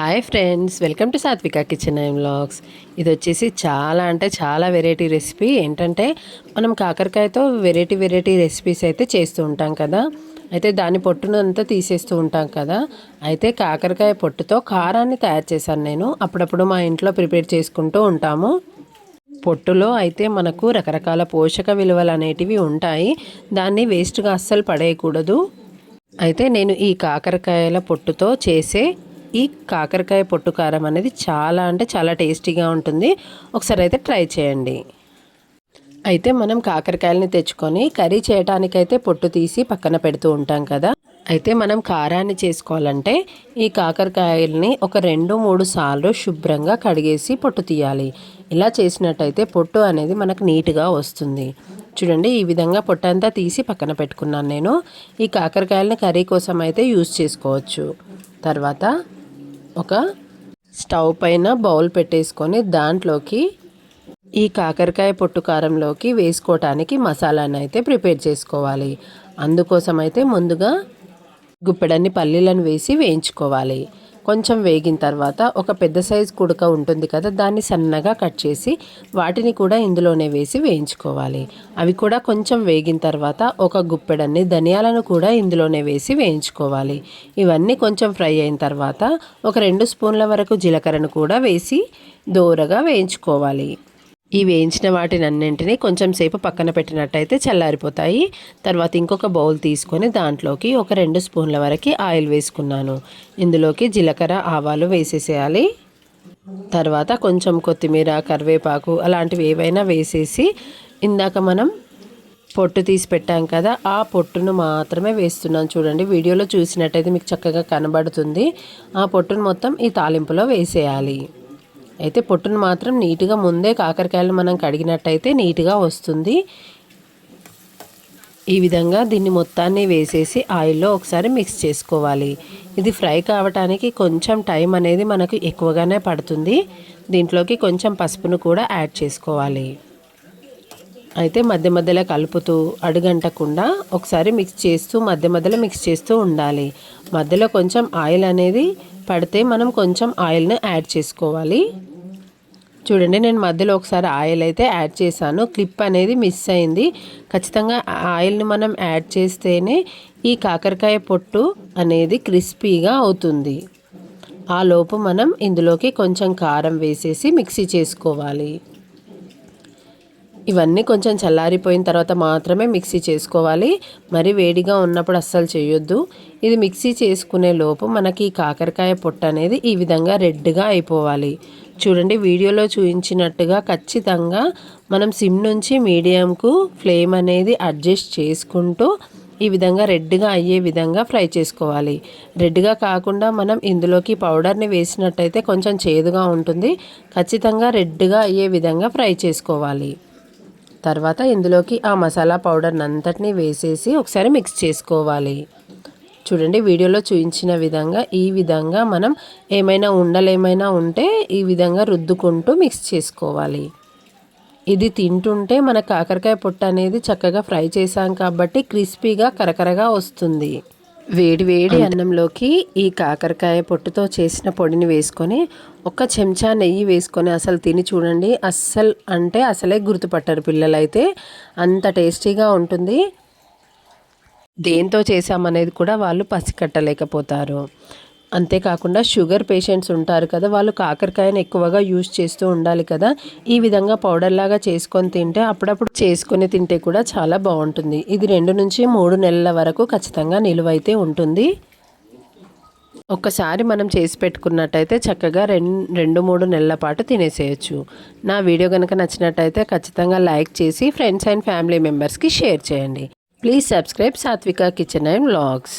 Hi friends welcome to Satvika kitchen and vlogs ఇది వచ్చేసి చాలా అంటే చాలా వెరైటీ రెసిపీ ఏంటంటే మనం కాకరకాయతో వెరైటీ వెరైటీ రెసిపీస్ అయితే చేస్తూ ఉంటాం కదా. అయితే దాని పొట్టును అంతా తీసేస్తూ ఉంటాం కదా. అయితే కాకరకాయ పొట్టుతో కారాన్ని తయారు చేశాను నేను. అప్పుడప్పుడు మా ఇంట్లో ప్రిపేర్ చేసుకుంటూ ఉంటాము. పొట్టులో అయితే మనకు రకరకాల పోషక విలువలు అనేటివి ఉంటాయి. దాన్ని వేస్ట్గా అస్సలు పడేయకూడదు. అయితే నేను ఈ కాకరకాయల పొట్టుతో చేసే ఈ కాకరకాయ పొట్టు కారం అనేది చాలా అంటే చాలా టేస్టీగా ఉంటుంది. ఒకసారి అయితే ట్రై చేయండి. అయితే మనం కాకరకాయలని తెచ్చుకొని కర్రీ చేయటానికైతే పొట్టు తీసి పక్కన పెడుతూ ఉంటాం కదా. అయితే మనం కారాన్ని చేసుకోవాలంటే ఈ కాకరకాయల్ని ఒక రెండు మూడు సార్లు శుభ్రంగా కడిగేసి పొట్టు తీయాలి. ఇలా చేసినట్టయితే పొట్టు అనేది మనకు నీట్గా వస్తుంది. చూడండి ఈ విధంగా పొట్టు అంతా తీసి పక్కన పెట్టుకున్నాను నేను. ఈ కాకరకాయలని కర్రీ కోసం అయితే యూజ్ చేసుకోవచ్చు. తర్వాత ఒక స్టవ్ పైన బౌల్ పెట్టేసుకొని దాంట్లోకి ఈ కాకరకాయ పొట్టు కారంలోకి వేసుకోవటానికి మసాలాను అయితే ప్రిపేర్ చేసుకోవాలి. అందుకోసం అయితే ముందుగా గుప్పెడన్ని పల్లీలను వేసి వేయించుకోవాలి. కొంచెం వేగిన తర్వాత ఒక పెద్ద సైజు కుడక ఉంటుంది కదా దాన్ని సన్నగా కట్ చేసి వాటిని కూడా ఇందులోనే వేసి వేయించుకోవాలి. అవి కూడా కొంచెం వేగిన తర్వాత ఒక గుప్పెడన్ని ధనియాలను కూడా ఇందులోనే వేసి వేయించుకోవాలి. ఇవన్నీ కొంచెం ఫ్రై అయిన తర్వాత ఒక రెండు స్పూన్ల వరకు జీలకర్రను కూడా వేసి దోరగా వేయించుకోవాలి. ఈ వేయించిన వాటిని అన్నింటినీ కొంచెం సేపు పక్కన పెట్టినట్టయితే చల్లారిపోతాయి. తర్వాత ఇంకొక బౌల్ తీసుకొని దాంట్లోకి ఒక రెండు స్పూన్ల వరకు ఆయిల్ వేసుకున్నాను. ఇందులోకి జీలకర్ర ఆవాలు వేసేసేయాలి. తర్వాత కొంచెం కొత్తిమీర కరివేపాకు అలాంటివి ఏవైనా వేసేసి ఇందాక మనం పొట్టు తీసి పెట్టాం కదా ఆ పొట్టును మాత్రమే వేస్తున్నాను చూడండి. వీడియోలో చూసినట్టయితే మీకు చక్కగా కనబడుతుంది. ఆ పొట్టును మొత్తం ఈ తాలింపులో వేసేయాలి. అయితే పొట్టును మాత్రం నీట్గా ముందే కాకరకాయలు మనం కడిగినట్టయితే నీట్గా వస్తుంది. ఈ విధంగా దీన్ని మొత్తాన్ని వేసేసి ఆయిల్లో ఒకసారి మిక్స్ చేసుకోవాలి. ఇది ఫ్రై కావటానికి కొంచెం టైం అనేది మనకు ఎక్కువగానే పడుతుంది. దీంట్లోకి కొంచెం పసుపును కూడా యాడ్ చేసుకోవాలి. అయితే మధ్య మధ్యలో కలుపుతూ అడుగంటకుండా ఒకసారి మిక్స్ చేస్తూ మధ్య మధ్యలో మిక్స్ చేస్తూ ఉండాలి. మధ్యలో కొంచెం ఆయిల్ అనేది పడితే మనం కొంచెం ఆయిల్ని యాడ్ చేసుకోవాలి. చూడండి నేను మధ్యలో ఒకసారి ఆయిల్ అయితే యాడ్ చేశాను. క్లిప్ అనేది మిస్ అయింది. ఖచ్చితంగా ఆయిల్ని మనం యాడ్ చేస్తేనే ఈ కాకరకాయ పొట్టు అనేది క్రిస్పీగా అవుతుంది. ఆ లోపు మనం ఇందులోకి కొంచెం కారం వేసేసి మిక్సీ చేసుకోవాలి. ఇవన్నీ కొంచెం చల్లారిపోయిన తర్వాత మాత్రమే మిక్సీ చేసుకోవాలి. మరి వేడిగా ఉన్నప్పుడు అస్సలు చేయొద్దు. ఇది మిక్సీ చేసుకునే లోపు మనకి కాకరకాయ పొట్టు అనేది ఈ విధంగా రెడ్గా అయిపోవాలి. చూడండి వీడియోలో చూపించినట్టుగా ఖచ్చితంగా మనం సిమ్ నుంచి మీడియంకు ఫ్లేమ్ అనేది అడ్జస్ట్ చేసుకుంటూ ఈ విధంగా రెడ్గా అయ్యే విధంగా ఫ్రై చేసుకోవాలి. రెడ్గా కాకుండా మనం ఇందులోకి పౌడర్ని వేసినట్టయితే కొంచెం చేదుగా ఉంటుంది. ఖచ్చితంగా రెడ్గా అయ్యే విధంగా ఫ్రై చేసుకోవాలి. తర్వాత ఇందులోకి ఆ మసాలా పౌడర్ని అంతటినీ వేసేసి ఒకసారి మిక్స్ చేసుకోవాలి. చూడండి వీడియోలో చూపించిన విధంగా ఈ విధంగా మనం ఏమైనా ఉండలేమైనా ఉంటే ఈ విధంగా రుద్దుకుంటూ మిక్స్ చేసుకోవాలి. ఇది తింటుంటే మన కాకరకాయ పొట్టు అనేది చక్కగా ఫ్రై చేసాం కాబట్టి క్రిస్పీగా కరకరగా వస్తుంది. వేడి వేడి అన్నంలోకి ఈ కాకరకాయ పొట్టుతో చేసిన పొడిని వేసుకొని ఒక చెంచా నెయ్యి వేసుకొని అసలు తిని చూడండి. అస్సలు అంటే అసలే గుర్తుపట్టారు పిల్లలైతే. అంత టేస్టీగా ఉంటుంది. దేంతో చేసామనేది కూడా వాళ్ళు పసికట్టలేకపోతారు. అంతేకాకుండా షుగర్ పేషెంట్స్ ఉంటారు కదా వాళ్ళు కాకరకాయను ఎక్కువగా యూజ్ చేస్తూ ఉండాలి కదా ఈ విధంగా పౌడర్ లాగా చేసుకొని తింటే అప్పుడప్పుడు చేసుకొని తింటే కూడా చాలా బాగుంటుంది. ఇది రెండు నుంచి మూడు నెలల వరకు ఖచ్చితంగా నిలువైతే ఉంటుంది. ఒక్కసారి మనం చేసి పెట్టుకున్నట్టయితే చక్కగా రెండు రెండు మూడు నెలల పాటు తినేసేయచ్చు. నా వీడియో కనుక నచ్చినట్టయితే ఖచ్చితంగా లైక్ చేసి ఫ్రెండ్స్ అండ్ ఫ్యామిలీ మెంబర్స్కి షేర్ చేయండి. Please subscribe Satvika kitchen and vlogs.